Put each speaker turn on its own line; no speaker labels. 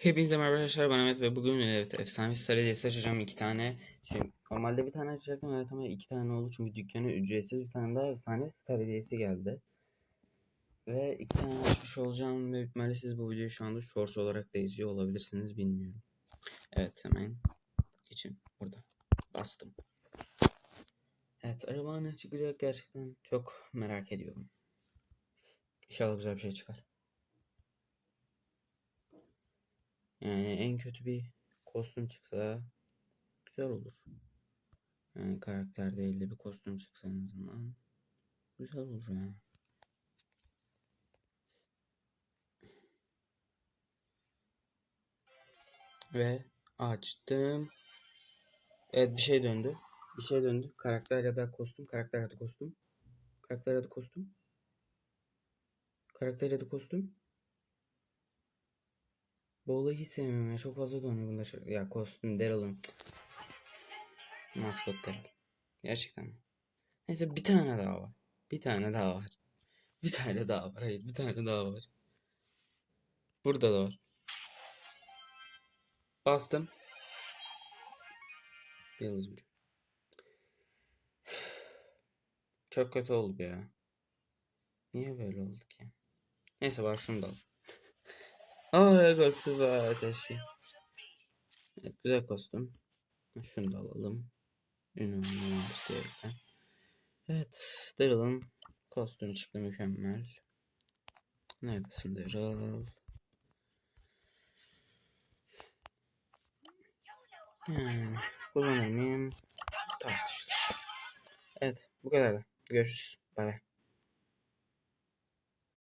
Hepinize merhaba arkadaşlar ben Ahmet ve bugün evet efsane hediyesi açacağım iki tane. Çünkü normalde bir tane açacaktım evet ama iki tane oldu çünkü dükkana ücretsiz bir tane daha efsane hediyesi geldi. Ve iki tane açmış olacağım ve ihtimalle siz bu videoyu şu anda shorts olarak da izliyor olabilirsiniz bilmiyorum. Evet hemen geçin burada bastım. Evet araba ne çıkacak gerçekten çok merak ediyorum. İnşallah güzel bir şey çıkar. Yani en kötü bir kostüm çıksa güzel olur. Yani karakter değil de bir kostüm çıksa en azından güzel olur yani. Ve açtım. Evet bir şey döndü. Bir şey döndü. Karakter ya da kostüm. Karakter ya da kostüm. Karakter ya da kostüm. Karakter ya da kostüm. Olayı hiç sevmiyorum ya. Çok fazla dönüyor bunda. şey- Ya kostüm Daryl'ın. Maskot Daryl. Gerçekten mi? Neyse bir tane daha var. Bir tane daha var. Bir tane daha var. Hayır bir tane daha var. Burada da var. Bastım. Yıldız. Çok kötü oldu ya. Niye böyle oldu ki? Neyse var şunu da al. Aa kostüm var keşke. Evet, güzel kostüm. Şunu da alalım. İstiyorsan. Evet, Daryl'ın kostümü çıktı mükemmel. Neredesin Daryl? Hmm, kullanır mıyım? Evet, bu kadar da. Görüşürüz. Bay bay.